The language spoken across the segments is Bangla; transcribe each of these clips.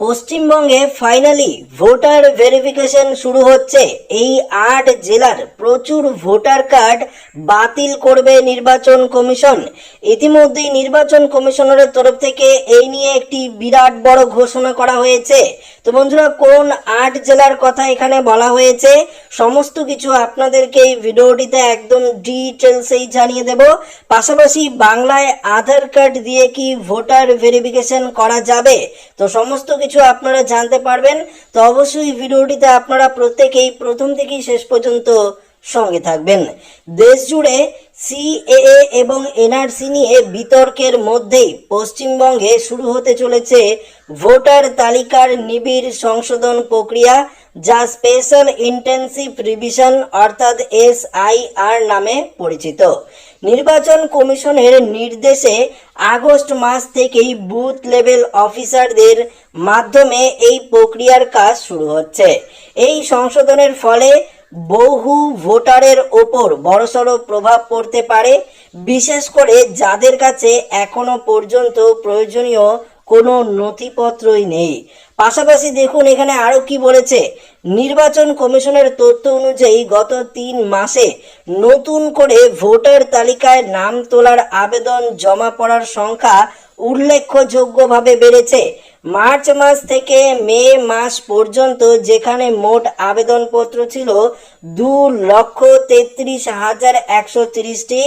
পশ্চিমবঙ্গে ফাইনালি ভোটার ভেরিফিকেশন শুরু হচ্ছে। এই আট জেলার প্রচুর ভোটার কার্ড বাতিল করবে নির্বাচন কমিশন। ইতিমধ্যেই নির্বাচন কমিশনের তরফ থেকে এই নিয়ে একটি বিরাট বড় ঘোষণা করা হয়েছে। তো বন্ধুরা, কোন আট জেলার কথা এখানে বলা হয়েছে? সমস্ত কিছু আপনাদেরকে এই ভিডিওটিতে একদম ডিটেলসেই জানিয়ে দেব। পাশাপাশি বাংলায় আধার কার্ড দিয়ে কি ভোটার ভেরিফিকেশন করা যাবে? তো সমস্ত কিছু আপনারা জানতে পারবেন। তো অবশ্যই ভিডিওটিতে আপনারা প্রত্যেকেই প্রথম থেকেই শেষ পর্যন্ত সঙ্গে থাকবেন। দেশ জুড়ে সিএএ এবং এনআরসি নিয়ে বিতর্কের মধ্যেই পশ্চিমবঙ্গে শুরু হতে চলেছে ভোটার তালিকার নিবিড় সংশোধন প্রক্রিয়া, যা স্পেশাল ইন্টেন্সিভ রিভিশন অর্থাৎ এসআইআর নামে পরিচিত। নির্বাচন কমিশনের নির্দেশে আগস্ট মাস থেকেই বুথ লেভেল অফিসারদের মাধ্যমে এই প্রক্রিয়ার কাজ শুরু হচ্ছে। এই সংশোধনের ফলে বহু ভোটারের ওপর বড়সড় প্রভাব পড়তে পারে, বিশেষ করে যাদের কাছে এখনও পর্যন্ত প্রয়োজনীয় কোনো নথিপত্রই নেই। পাশাপাশি দেখুন, এখানে আরও কি বলেছে? নির্বাচন কমিশনের তথ্য অনুযায়ী গত তিন মাসে নতুন করে ভোটার তালিকায় নাম তোলার আবেদন জমা পড়ার সংখ্যা উল্লেখযোগ্যভাবে বেড়েছে। মার্চ মাস থেকে মে মাস পর্যন্ত যেখানে মোট আবেদনপত্র ছিল দু লক্ষ তেত্রিশ হাজার একশো তিরিশটি,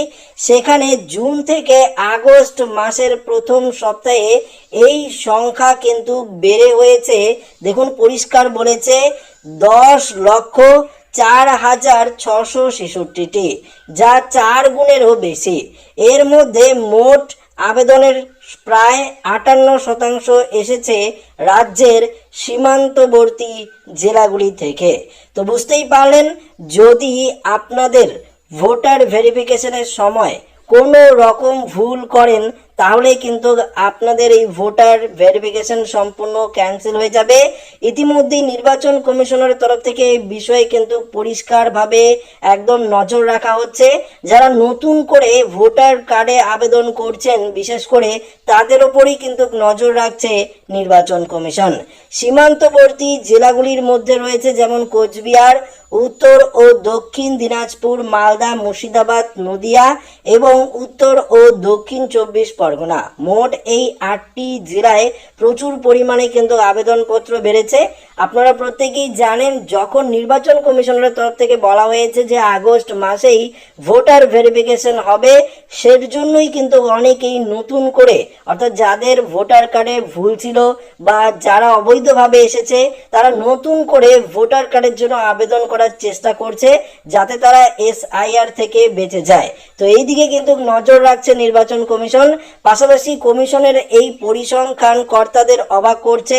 সেখানে জুন থেকে আগস্ট মাসের প্রথম সপ্তাহে এই সংখ্যা কিন্তু বেড়ে হয়েছে। দেখুন, পরিষ্কার বলেছে দশ লক্ষ চার হাজার ছশো ছেষট্টিটি, যা চার গুণেরও বেশি। এর মধ্যে মোট আবেদনের প্রায় আটান্ন শতাংশ এসেছে রাজ্যের সীমান্তবর্তী জেলাগুলি থেকে। তো বুঝতেই পারলেন, যদি আপনাদের ভোটার ভেরিফিকেশনের সময় কোনো রকম ভুল করেন তাহলে কিন্তু আপনাদের এই ভোটার ভেরিফিকেশন সম্পূর্ণ ক্যান্সেল হয়ে যাবে। ইতিমধ্যেই নির্বাচন কমিশনের তরফ থেকে এই বিষয়ে কিন্তু পরিষ্কারভাবে একদম নজর রাখা হচ্ছে। যারা নতুন করে ভোটার কার্ডে আবেদন করছেন, বিশেষ করে তাদের ওপরই কিন্তু নজর রাখছে নির্বাচন কমিশন। সীমান্তবর্তী জেলাগুলির মধ্যে রয়েছে যেমন কোচবিহার উত্তর ও দক্ষিণ দিনাজপুর, মালদা, মুর্শিদাবাদ, নদিয়া এবং উত্তর ও দক্ষিণ চব্বিশ পরগনা। মোট এই আটটি জেলায় প্রচুর পরিমাণে কিন্তু আবেদনপত্র বেড়েছে। আপনারা প্রত্যেকেই জানেন, যখন নির্বাচন কমিশনের তরফ থেকে বলা হয়েছে যে আগস্ট মাসেই ভোটার ভেরিফিকেশন হবে, সের জন্যই কিন্তু অনেকেই নতুন করে, অর্থাৎ যাদের ভোটার কার্ডে ভুল ছিল বা যারা অবৈধভাবে এসেছে, তারা নতুন করে ভোটার কার্ডের জন্য আবেদন করার চেষ্টা করছে যাতে তারা এসআইআর থেকে বেঁচে যায়। তো এই দিকে কিন্তু নজর রাখছে নির্বাচন কমিশন, পাশাপাশি কমিশনের এই পরিসংখ্যান কর্তাদের অবাক করছে,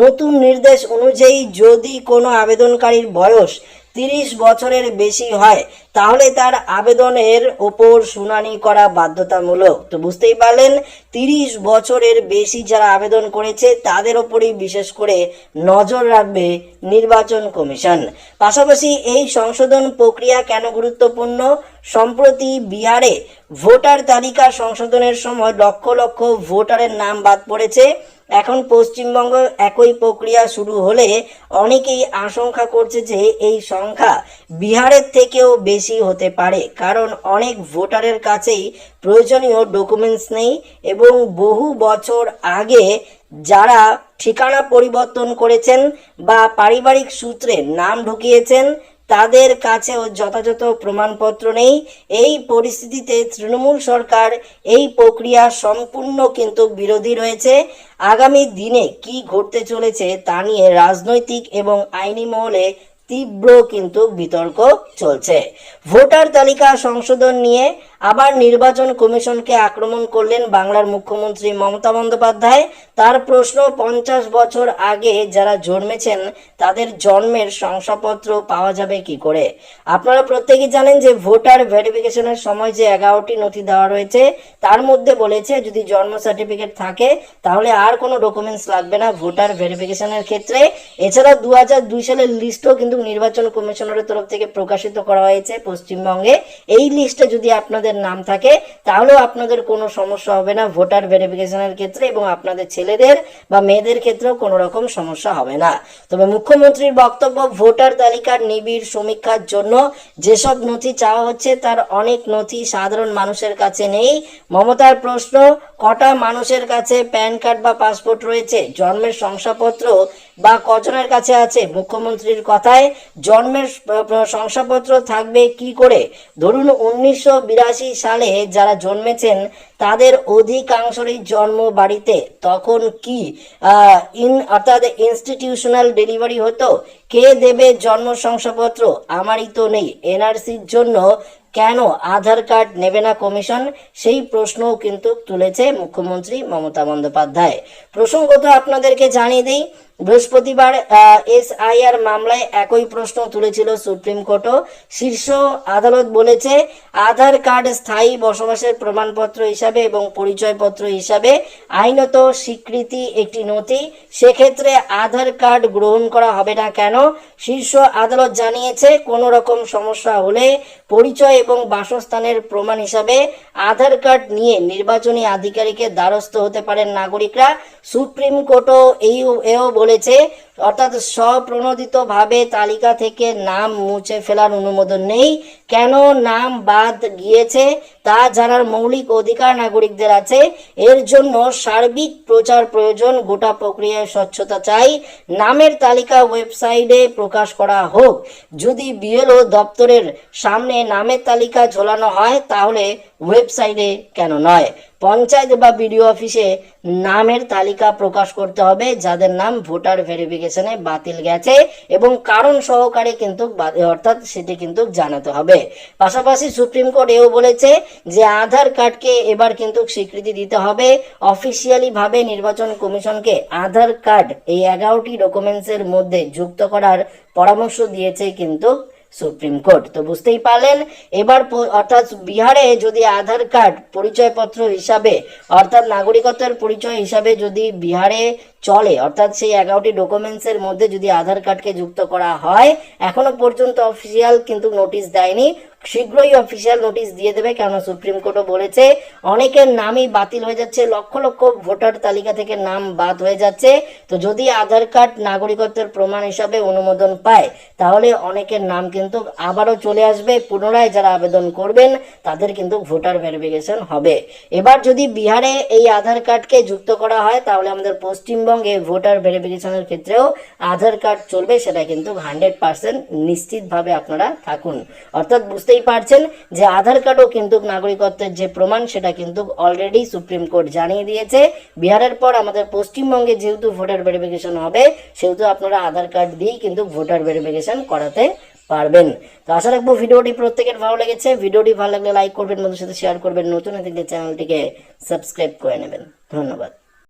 নতুন নির্দেশ অনুযায়ী যদি কোনো আবেদনকারীর বয়স তিরিশ বছরের বেশি হয়, তাহলে তার আবেদনের ওপর শুনানি করা বাধ্যতামূলক। তো বুঝতেই পারলেন, তিরিশ বছরের বেশি যারা আবেদন করেছে, তাদের ওপরই বিশেষ করে নজর রাখবে নির্বাচন কমিশন। পাশাপাশি এই সংশোধন প্রক্রিয়া কেন গুরুত্বপূর্ণ? সম্প্রতি বিহারে ভোটার তালিকা সংশোধনের সময় লক্ষ লক্ষ ভোটারের নাম বাদ পড়েছে। এখন পশ্চিমবঙ্গ একই প্রক্রিয়া শুরু হলে অনেকেই আশঙ্কা করছে যে এই সংখ্যা বিহারের থেকেও বেশি হতে পারে, কারণ অনেক ভোটারের কাছেই প্রয়োজনীয় ডকুমেন্টস নেই এবং বহু বছর আগে যারা ঠিকানা পরিবর্তন করেছেন বা পারিবারিক সূত্রে নাম ঢুকিয়েছেন তাদের কাছেও যথাযথ প্রমাণপত্র নেই। এই পরিস্থিতিতে তৃণমূল সরকার এই প্রক্রিয়া সম্পূর্ণ কিন্তু বিরোধী রয়েছে। আগামী দিনে কি ঘটতে চলেছে তা নিয়ে রাজনৈতিক এবং আইনি মহলে তীব্র কিন্তু বিতর্ক চলছে। ভোটার তালিকা সংশোধন নিয়ে আবার নির্বাচন কমিশনকে আক্রমণ করলেন বাংলার মুখ্যমন্ত্রী মমতা বন্দ্যোপাধ্যায়। তার প্রশ্ন, পঞ্চাশ বছর আগে যারা জন্মেছেন, তাদের জন্মের শংসাপত্র পাওয়া যাবে কি করে? আপনারা প্রত্যেকেই জানেন যে ভোটার ভেরিফিকেশনের সময় যে এগারোটি নথি দেওয়া রয়েছে, তার মধ্যে বলেছে যদি জন্ম সার্টিফিকেট থাকে, তাহলে আর কোনো ডকুমেন্টস লাগবে না ভোটার ভেরিফিকেশনের ক্ষেত্রে। এছাড়া দু হাজার দুই সালের লিস্টও কিন্তু নির্বাচন কমিশনের তরফ থেকে প্রকাশিত করা হয়েছে পশ্চিমবঙ্গে। এই লিস্টে যদি আপনাদের ছেলেদের নাম থাকে, তাহলেও আপনাদের কোনো সমস্যা হবে না। ভোটার ভেরিফিকেশনের ক্ষেত্রে এবং আপনাদের ছেলেদের বা মেয়েদের ক্ষেত্রেও কোনো রকম সমস্যা হবে না। তবে মুখ্যমন্ত্রীর বক্তব্য, ভোটার তালিকার নিবিড় সমীক্ষার জন্য যেসব নথি চাওয়া হচ্ছে তার অনেক নথি সাধারণ মানুষের কাছে নেই। মমতার প্রশ্ন, কটা মানুষের কাছে প্যান কার্ড বা পাসপোর্ট রয়েছে? জন্মের শংসাপত্র বা কজনের কাছে আছে? মুখ্যমন্ত্রীর কথায় জন্মের শংসাপত্র থাকবে কি করে? ধরুন উনিশশো বিরাশি সালে যারা জন্মেছেন, তাদের অধিকাংশরই জন্ম বাড়িতে। তখন কি ইন, অর্থাৎ ইনস্টিটিউশনাল ডেলিভারি হতো? কে দেবে জন্ম শংসাপত্র? আমারই তো নেই। এনআরসির জন্য কেন আধার কার্ড নেবে না কমিশন? সেই প্রশ্নও কিন্তু তুলেছে মুখ্যমন্ত্রী মমতা বন্দ্যোপাধ্যায়। প্রসঙ্গত আপনাদেরকে জানিয়ে দিই বৃহস্পতিবার এসআইআর মামলায় একই প্রশ্ন তুলেছিল সুপ্রিম কোর্টও। শীর্ষ আদালত বলেছে, আধার কার্ড স্থায়ী বসবাসের প্রমাণপত্র হিসাবে এবং পরিচয়পত্র হিসাবে আইনত স্বীকৃতি একটি নথি। সেক্ষেত্রে আধার কার্ড গ্রহণ করা হবে না কেন? শীর্ষ আদালত জানিয়েছে, কোনো রকম সমস্যা হলে পরিচয় এবং বাসস্থানের প্রমাণ হিসাবে আধার কার্ড নিয়ে নির্বাচনী আধিকারিকের দ্বারস্থ হতে পারেন নাগরিকরা। সুপ্রিম কোর্টও এই, এও বলেছে অর্থাৎ স্বপ্রণোদিতভাবে তালিকা থেকে নাম মুছে ফেলার অনুমোদন নেই। কেন নাম বাদ গিয়েছে তা জানার মৌলিক অধিকার নাগরিকদের আছে। এর জন্য সার্বিক প্রচার প্রয়োজন, গোটা প্রক্রিয়ায় স্বচ্ছতা চাই। নামের তালিকা ওয়েবসাইটে প্রকাশ করা হোক। যদি বিএলও দপ্তরের সামনে নামের তালিকা ঝোলানো হয়, তাহলে ওয়েবসাইটে কেন নয়? পঞ্চায়েত বা বিডিও অফিসে নামের তালিকা প্রকাশ করতে হবে, যাদের নাম ভোটার ভেরিফিকেশনে বাতিল গেছে এবং কারণ সহকারে কিন্তু অর্থাৎ সেটি কিন্তু জানাতে হবে। পাশাপাশি সুপ্রিম কোর্ট এও বলেছে যে আধার কার্ডকে এবার কিন্তু স্বীকৃতি দিতে হবে। অফিসিয়ালি ভাবে নির্বাচন কমিশনকে আধার কার্ড এই এগারোটি ডকুমেন্টসের মধ্যে যুক্ত করার পরামর্শ দিয়েছে কিন্তু সুপ্রিম কোর্ট। তো বুঝতেই পারলেন, এবার অর্থাৎ বিহারে যদি আধার কার্ড পরিচয়পত্র হিসাবে, অর্থাৎ নাগরিকত্বের পরিচয় হিসাবে যদি বিহারে চলে, অর্থাৎ সেই এগারোটি ডকুমেন্টসের মধ্যে যদি আধার কার্ডকে যুক্ত করা হয়, এখনও পর্যন্ত অফিসিয়াল কিন্তু নোটিশ দেয়নি। শীঘ্রই অফিসিয়াল নোটিশ দিয়ে দেবে কেন সুপ্রিম কোর্টও বলেছে, অনেকের নামই বাতিল হয়ে যাচ্ছে, লক্ষ লক্ষ ভোটার তালিকা থেকে নাম বাদ হয়ে যাচ্ছে। তো যদি আধার কার্ড নাগরিকত্বের প্রমাণ হিসাবে অনুমোদন পায়, তাহলে অনেকের নাম কিন্তু আবারও চলে আসবে। পুনরায় যারা আবেদন করবেন, তাদের কিন্তু ভোটার ভেরিফিকেশন হবে। এবার যদি বিহারে এই আধার কার্ডকে যুক্ত করা হয়, তাহলে আমাদের পশ্চিমবঙ্গে ভোটার ভেরিফিকেশনের ক্ষেত্রেও আধার কার্ড চলবে, সেটা কিন্তু হান্ড্রেড পার্সেন্ট নিশ্চিতভাবে আপনারা থাকুন। অর্থাৎ বুঝতেই পারছেন যে আধার কার্ডও কিন্তু নাগরিকত্বের যে প্রমাণ, সেটা কিন্তু অলরেডি সুপ্রিম কোর্ট জানিয়ে দিয়েছে। বিহারের পর আমাদের পশ্চিমবঙ্গে যেহেতু ভোটার ভেরিফিকেশন হবে, সেহেতু আপনারা আধার কার্ড দিয়েই কিন্তু ভোটার ভেরিফিকেশন করাতে পারবেন। তো আশা রাখব ভিডিওটি প্রত্যেকের ভালো লেগেছে। ভিডিওটি ভালো লাগলে লাইক করবেন বন্ধুর সাথে শেয়ার করবেন। নতুন থাকলে চ্যানেলটিকে সাবস্ক্রাইব করে নেবেন। ধন্যবাদ।